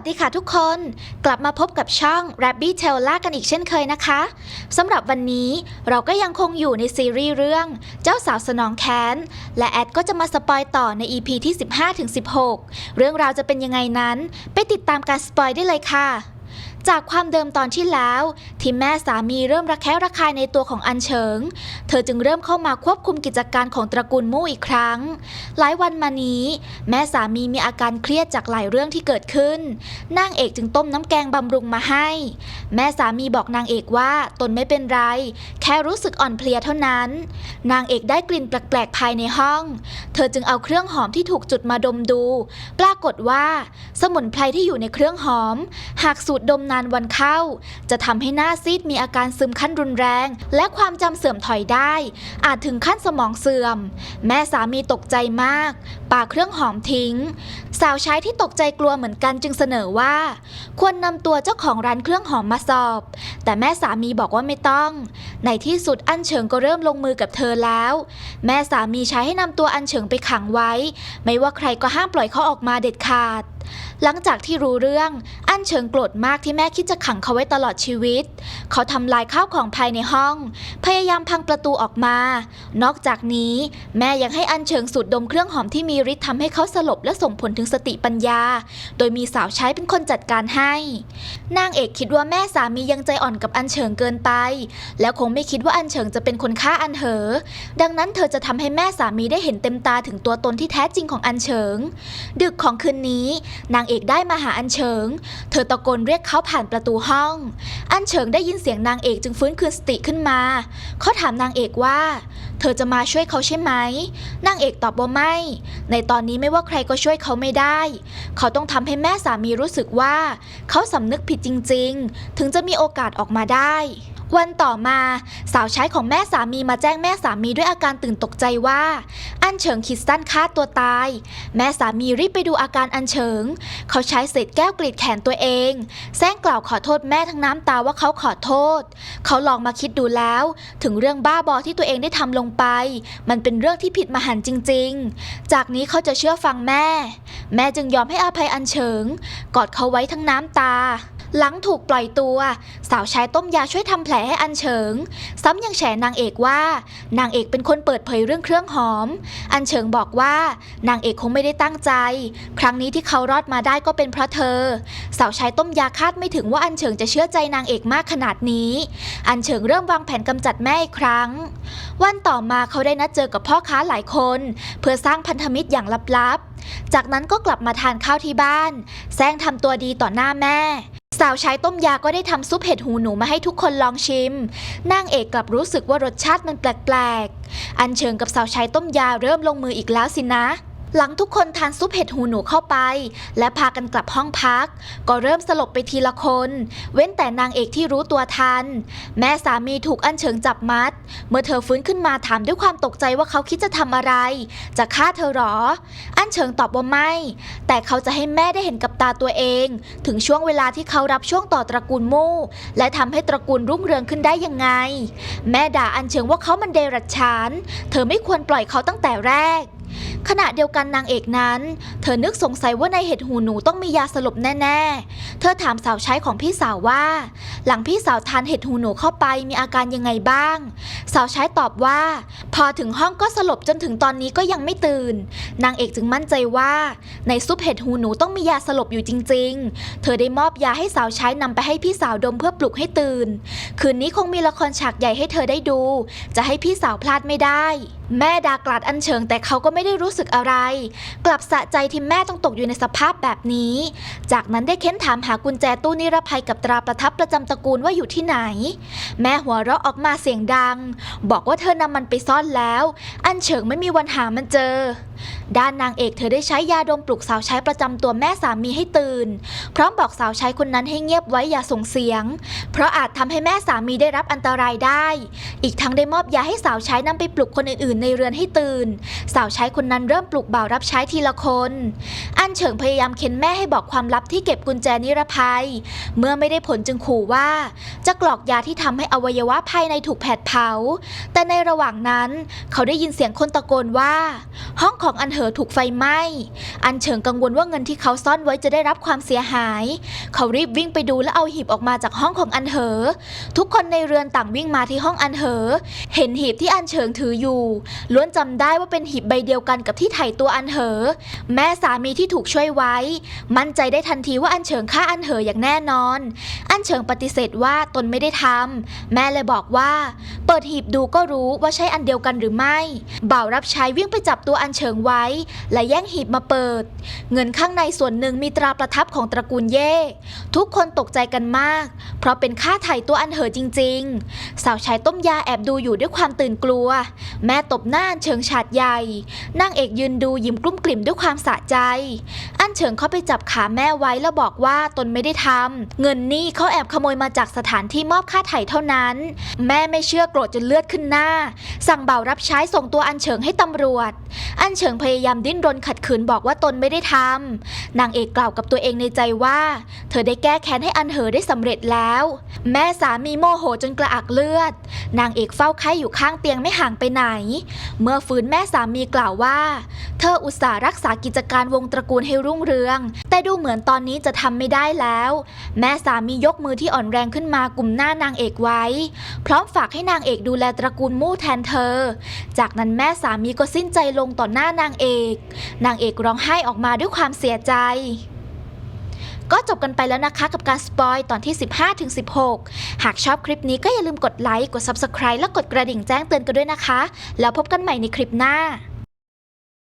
สดีค่ะทุกคน กลับมาพบกับช่อง Rabbit t a i l กันอีกเช่นเคยนะคะสำหรับวันนี้เราก็ยังคงอยู่ในซีรีส์เรื่อง เจ้าสาวสนองแค้น และแอดก็จะมาสปอยต่อใน EP ที่ 15-16 เรื่องราวจะเป็นยังไงนั้น ไปติดตามการสปอยได้เลยค่ะ จากความเดิมตอนที่แล้ว ที่แม่สามีเริ่มระแคะระคายในตัวของอันเฉิง เธอจึงเริ่มเข้ามาควบคุมกิจการของตระกูลมู่อีกครั้ง หลายวันมานี้ แม่สามีมีอาการเครียดจากหลายเรื่องที่เกิดขึ้นนางเอกจึงต้มน้ำแกงบำรุงมาให้ แม่สามีบอกนางเอกว่าตนไม่เป็นไร แค่รู้สึกอ่อนเพลียเท่านั้น นางเอกได้กลิ่นแปลกๆภายในห้อง เธอจึงเอาเครื่องหอมที่ถูกจุดมาดมดู ปรากฏว่า สมุนไพรที่อยู่ในเครื่องหอม หากสูดดมนานวันเข้า จะทำให้หน้าซีดมีอาการซึมขั้นรุนแรง และความจำเสื่อมถอยได้ อาจถึงขั้นสมองเสื่อม แม่สามีตกใจมาก ปาเครื่องหอมทิ้ง สาวใช้ที่ตกใจกลัวเหมือนกันจึงเสนอว่า ควรนำตัวเจ้าของร้านเครื่องหอมมาสอบ แต่แม่สามีบอกว่าไม่ต้อง ในที่สุดอันเฉิงก็เริ่มลงมือกับเธอแล้ว แม่สามีใช้ให้นำตัวอันเฉิงไปขังไว้ ไม่ว่าใครก็ห้ามปล่อยเขาออกมาเด็ดขาดหลังจากที่รู้เรื่อง อันเฉิงโกรธมากที่แม่คิดจะขังเขาไว้ตลอดชีวิต เขาทำลายข้าวของภายในห้อง พยายามพังประตูออกมา นอกจากนี้ แม่ยังให้อันเฉิงสูดดมเครื่องหอมที่มีฤทธิ์ทำให้เขาสลบและส่งผลถึงสติปัญญา โดยมีสาวใช้เป็นคนจัดการให้ นางเอกคิดว่าแม่สามียังใจอ่อนกับอันเฉิงเกินไป แล้วคงไม่คิดว่าอันเฉิงจะเป็นคนฆ่าอันเหอ ดังนั้นเธอจะทำให้แม่สามีได้เห็นเต็มตาถึงตัวตนที่แท้จริงของอันเฉิง ดึกของคืนนี้นางเอกได้มาหาอันเฉิง เธอตะโกนเรียกเขาผ่านประตูห้อง อันเฉิงได้ยินเสียงนางเอกจึงฟื้นคืนสติขึ้นมา เขาถามนางเอกว่า เธอจะมาช่วยเขาใช่ไหม นางเอกตอบว่าไม่ ในตอนนี้ไม่ว่าใครก็ช่วยเขาไม่ได้ เขาต้องทำให้แม่สามีรู้สึกว่า เขาสำนึกผิดจริง ๆ ถึงจะมีโอกาสออกมาได้ วันต่อมาสาวใช้ของแม่สามีมาแจ้งแม่สามีด้วยอาการตื่นตกใจว่า อันเฉิงคิดสั้นฆ่าตัวตาย แม่สามีรีบไปดูอาการอันเฉิง เขาใช้เศษแก้วกรีดแขนตัวเองแซงกล่าวขอโทษแม่ทั้งน้ำตาว่าเขาขอโทษ เขาลองมาคิดดูแล้ว ถึงเรื่องบ้าบอที่ตัวเองได้ทำลงไป มันเป็นเรื่องที่ผิดมหันจริง ๆ จากนี้เขาจะเชื่อฟังแม่ แม่จึงยอมให้อภัยอันเฉิง กอดเขาไว้ทั้งน้ำตา หลังถูกปล่อยตัว สาวใช้ต้มยาช่วยทำแผลให้อันเฉิง ซ้ำยังแฉนางเอกว่า นางเอกเป็นคนเปิดเผยเรื่องเครื่องหอม อันเฉิงบอกว่า นางเอกคงไม่ได้ตั้งใจ ครั้งนี้ที่เขารอดมาได้ก็เป็นเพราะเธอ สาวใช้ต้มยาคาดไม่ถึงว่าอันเฉิงจะเชื่อใจนางเอกมากขนาดนี้ อันเฉิงเริ่มวางแผนกำจัดแม่อีกครั้ง วันต่อมาเขาได้นัดเจอกับพ่อค้าหลายคน เพื่อสร้างพันธมิตรอย่างลับๆจากนั้นก็กลับมาทานข้าวที่บ้าน แซงทำตัวดีต่อหน้าแม่ สาวใช้ต้มยาก็ได้ทำซุปเห็ดหูหนูมาให้ทุกคนลองชิม นางเอกกลับรู้สึกว่ารสชาติมันแปลกๆ อันเชิงกับสาวใช้ต้มยาเริ่มลงมืออีกแล้วสินะ หลังทุกคนทานซุปเห็ดหูหนูเข้าไป และพากันกลับห้องพัก ก็เริ่มสลบไปทีละคน เว้นแต่นางเอกที่รู้ตัวทัน แม่สามีถูกอันเฉิงจับมัด เมื่อเธอฟื้นขึ้นมาถามด้วยความตกใจว่าเขาคิดจะทำอะไร จะฆ่าเธอหรอ อันเฉิงตอบว่าไม่ แต่เขาจะให้แม่ได้เห็นกับตาตัวเอง ถึงช่วงเวลาที่เขารับช่วงต่อตระกูลมู่ และทำให้ตระกูลรุ่งเรืองขึ้นได้ยังไง แม่ด่าอันเฉิงว่าเขามันเดรัจฉาน เธอไม่ควรปล่อยเขาตั้งแต่แรก ขณะเดียวกันนางเอกนั้น เธอนึกสงสัยว่าในเห็ดหูหนูต้องมียาสลบแน่ๆ เธอถามสาวใช้ของพี่สาวว่า หลังพี่สาวทานเห็ดหูหนูเข้าไปมีอาการยังไงบ้าง สาวใช้ตอบว่า พอถึงห้องก็สลบจนถึงตอนนี้ก็ยังไม่ตื่น นางเอกจึงมั่นใจว่า ในซุปเห็ดหูหนูต้องมียาสลบอยู่จริง ๆ เธอได้มอบยาให้สาวใช้นำไปให้พี่สาวดมเพื่อปลุกให้ตื่น คืนนี้คงมีละครฉากใหญ่ให้เธอได้ดู จะให้พี่สาวพลาดไม่ได้ แม่ดากลาดอันเชิงแต่เขาก็ไม่ได้รู้สึกอะไร กลับสะใจที่แม่ต้องตกอยู่ในสภาพแบบนี้ จากนั้นได้เค้นถามหากุญแจตู้นิรภัยกับตราประทับประจำตระกูลว่าอยู่ที่ไหน แม่หัวเราะออกมาเสียงดัง บอกว่าเธอนำมันไปซ่อนแล้ว อันเฉิงไม่มีวันหามันเจอ ด้านนางเอกเธอได้ใช้ยาดมปลุกสาวใช้ประจำตัวแม่สามีให้ตื่น พร้อมบอกสาวใช้คนนั้นให้เงียบไว้อย่าส่งเสียง เพราะอาจทำให้แม่สามีได้รับอันตรายได้ อีกทั้งได้มอบยาให้สาวใช้นำไปปลุกคนอื่นๆ ในเรือนให้ตื่น สาวใช้คนนั้นเริ่มปลุกบ่าวรับใช้ทีละคน อันเฉิงพยายามเค้นแม่ให้บอกความลับที่เก็บกุญแจนิรภัย เมื่อไม่ได้ผลจึงขู่ว่า จะกรอกยาที่ทำให้อวัยวะภายในถูกแผดเผา แต่ในระหว่างนั้น เขาได้ยินเสียงคนตะโกนว่า ห้องของของอันเหอถูกไฟไหม้ อันเฉิงกังวลว่าเงินที่เขาซ่อนไว้จะได้รับความเสียหาย เขารีบวิ่งไปดูและเอาหีบออกมาจากห้องของอันเหอ ทุกคนในเรือนต่างวิ่งมาที่ห้องอันเหอ เห็นหีบที่อันเฉิงถืออยู่ ล้วนจำได้ว่าเป็นหีบใบเดียวกันกับที่ไถ่ตัวอันเหอ แม่สามีที่ถูกช่วยไว้ มั่นใจได้ทันทีว่าอันเฉิงฆ่าอันเหออย่างแน่นอน อันเฉิงปฏิเสธว่าตนไม่ได้ทำแม่เลยบอกว่า เปิดหีบดูก็รู้ว่าใช่อันเดียวกันหรือไม่ บ่าวรับใช้วิ่งไปจับตัวอันเฉิงไว้ และแย่งหีบมาเปิด เงินข้างในส่วนหนึ่งมีตราประทับของตระกูลเย่ ทุกคนตกใจกันมาก เพราะเป็นค่าไถ่ตัวอันเหอจริง ๆ สาวใช้ต้มยาแอบดูอยู่ด้วยความตื่นกลัว แม่ตบหน้าอันเฉิงฉาดใหญ่นางเอกยืนดูยิ้มกลุ้มกลิ่มด้วยความสะใจ อันเฉิงเข้าไปจับขาแม่ไว้แล้วบอกว่าตนไม่ได้ทำเงินนี่เขาแอบขโมยมาจากสถานที่มอบค่าไถ่เท่านั้น แม่ไม่เชื่อโกรธจนเลือดขึ้นหน้า สั่งเบ่ารับใช้ส่งตัวอันเฉิงให้ตำรวจอันเฉิงพยายามดิ้นรนขัดขืนบอกว่าตนไม่ได้ทำ นางเอกกล่าวกับตัวเองในใจว่า เธอได้แก้แค้นให้อันเหอได้สำเร็จแล้ว แม่สามีโมโหจนกระอักเลือด นางเอกเฝ้าไข้อยู่ข้างเตียงไม่ห่างไปไหน เมื่อฟื้นแม่สามีกล่าวว่า เธออุตส่าห์รักษากิจการวงตระกูลให้รุ่งเรือง แต่ดูเหมือนตอนนี้จะทำไม่ได้แล้ว แม่สามียกมือที่อ่อนแรงขึ้นมากลุ่มหน้านางเอกไว้ พร้อมฝากให้นางเอกดูแลตระกูลมู่แทนเธอ จากนั้นแม่สามีก็สิ้นใจลงต่อหน้านางเอก นางเอกร้องไห้ออกมาด้วยความเสียใจก็จบกันไปแล้วนะคะกับการสปอยตอนที่ 15-16 หากชอบคลิปนี้ก็อย่าลืมกดไลค์ กด Subscribe และกดกระดิ่งแจ้งเตือนกันด้วยนะคะ แล้วพบกันใหม่ในคลิปหน้า